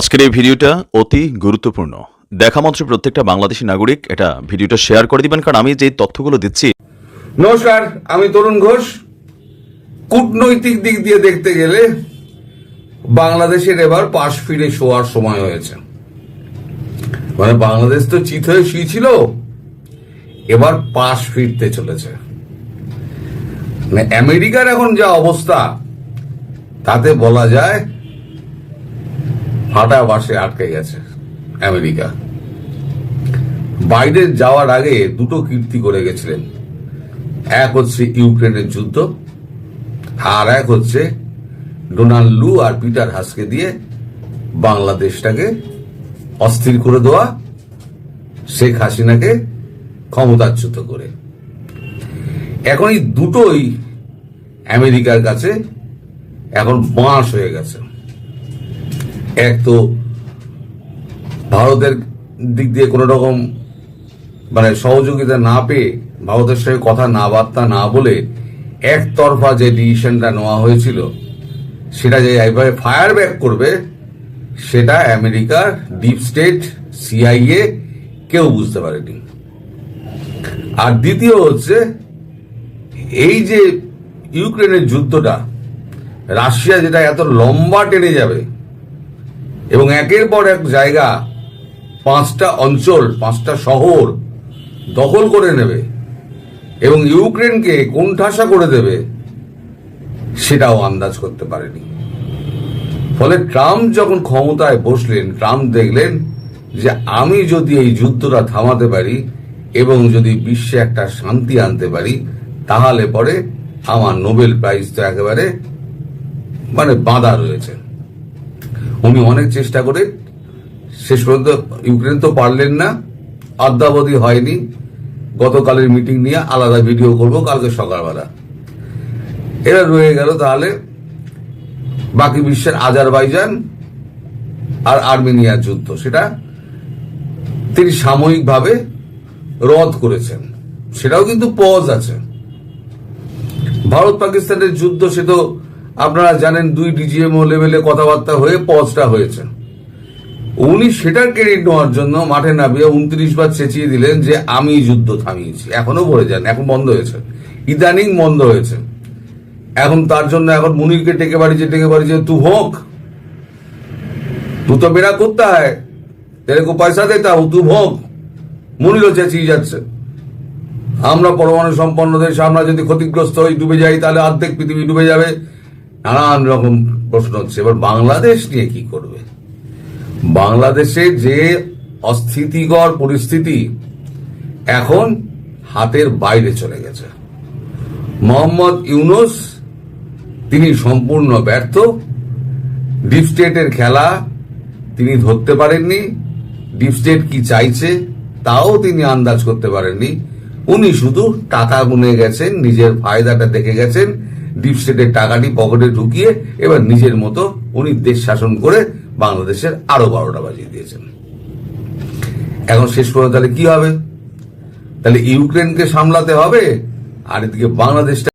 আজকের এই ভিডিওটা অতি গুরুত্বপূর্ণ। দেখা মাত্র প্রত্যেকটা বাংলাদেশি নাগরিক এটা ভিডিওটা শেয়ার করে দিবেন, কারণ আমি যে তথ্যগুলো দিচ্ছি নমস্কার, আমি তরুণ ঘোষ। কূটনৈতিক দিক দিয়ে দেখতে গেলে বাংলাদেশের এবার পাশ ফিরে শোয়ার সময় হয়েছে। মানে বাংলাদেশ তো চিত হয়ে শুয়েছিল, এবার পাশ ফিরতে চলেছে। মানে আমেরিকার এখন যা অবস্থা, তাতে বলা যায় ফাটা বাসে আটকে গেছে আমেরিকা। বাইডেন যাওয়ার আগে দুটো কীর্তি করে গেছিলেন। এক হচ্ছে ইউক্রেনের যুদ্ধ, আর এক হচ্ছে ডোনাল্ড লু আর পিটার হাসকে দিয়ে বাংলাদেশটাকে অস্থির করে দেওয়া শেখ হাসিনাকে ক্ষমতাচ্যুত করে। এখন এই দুটোই আমেরিকার কাছে এখন বাঁশ হয়ে গেছে। এক তো ভারতের দিক দিয়ে কোনো রকম মানে সহযোগিতা না পেয়ে ভারতের সঙ্গে কথা না বার্তা না বলে একতরফা যে ডিসিশনটা নেওয়া হয়েছিল, সেটা যে এইভাবে ফায়ার ব্যাক করবে, সেটা আমেরিকার ডিপ স্টেট, সিআইএ কেউ বুঝতে পারেনি। আর দ্বিতীয় হচ্ছে, এই যে ইউক্রেনের যুদ্ধটা, রাশিয়া যেটা এত লম্বা টেনে যাবে এবং একের পর এক জায়গা পাঁচটা অঞ্চল, পাঁচটা শহর দখল করে নেবে এবং ইউক্রেনকে কোণঠাসা করে দেবে সেটাও আন্দাজ করতে পারেনি। ফলে ট্রাম্প যখন ক্ষমতায় বসলেন, ট্রাম্প দেখলেন যে আমি যদি এই যুদ্ধটা থামাতে পারি এবং যদি বিশ্বে একটা শান্তি আনতে পারি, তাহলে পরে আমার নোবেল প্রাইজ তো একেবারে মানে বাঁধা রয়েছে। উনি অনেক চেষ্টা করে, শেষ পর্যন্ত ইউক্রেন তো পারলেন না অদ্যাবধি হয়নি। গতকালের মিটিং নিয়ে আলাদা ভিডিও করব কালকে সকালবেলা। এরা রয়ে গেল তাহলে বাকি বিশ্বের আজারবাইজান আর আর্মেনিয়ার যুদ্ধ। সেটা তিনি সাময়িকভাবে রদ করেছেন। সেটাও কিন্তু পজ আছে। ভারত পাকিস্তানের যুদ্ধ সে তো আপনারা জানেন দুই ডিজিএমও লেভেলে কথাবার্তা হয়ে পজটা হয়েছে। উনি সেটার ক্রেডিট নেওয়ার জন্য মাঠে নামিয়ে উনত্রিশ বার চেঁচিয়ে দিলেন যে, আমি যুদ্ধ থামিয়েছি। এখনও ভরে যান, এখন বন্ধ হয়েছে। ইদানিং বন্ধ হয়েছে। এখন তার জন্য এখন মুনিরকে ডেকে বাড়িছে ডেকে বাড়িছে তু হোক, তু তো মেরা করতে হয় তেরে কো পয়সা দেতা হু, তু ভোগ। মুনিরও চেঁচিয়ে যাচ্ছে। আমরা পরমাণু সম্পন্ন দেশ, আমরা যদি ক্ষতিগ্রস্ত হই, ডুবে যাই, তাহলে অর্ধেক পৃথিবী ডুবে যাবে। নানান রকম প্রশ্ন হচ্ছে। এবার বাংলাদেশ নিয়ে কি করবে? বাংলাদেশে যে অস্থিতিকর পরিস্থিতি এখন হাতের বাইরে চলে গেছে। মোহাম্মদ ইউনুস, তিনি সম্পূর্ণ ব্যর্থ। ডিপ স্টেটের খেলা তিনি ধরতে পারেননি। ডিপ স্টেট কি চাইছে তাও তিনি আন্দাজ করতে পারেননি। উনি শুধু টাকা গুনে গেছেন, নিজের ফায়দাটা দেখে গেছেন। ডিপ স্টেটের টাকাটি পকেটে ঢুকিয়ে এবার নিজের মতো উনি দেশ শাসন করে বাংলাদেশের আরও বারোটা বাজিয়ে দিয়েছেন। এখন শেষ পর্যন্ত তাহলে কি হবে? তাহলে ইউক্রেনকে সামলাতে হবে, আর এদিকে বাংলাদেশটা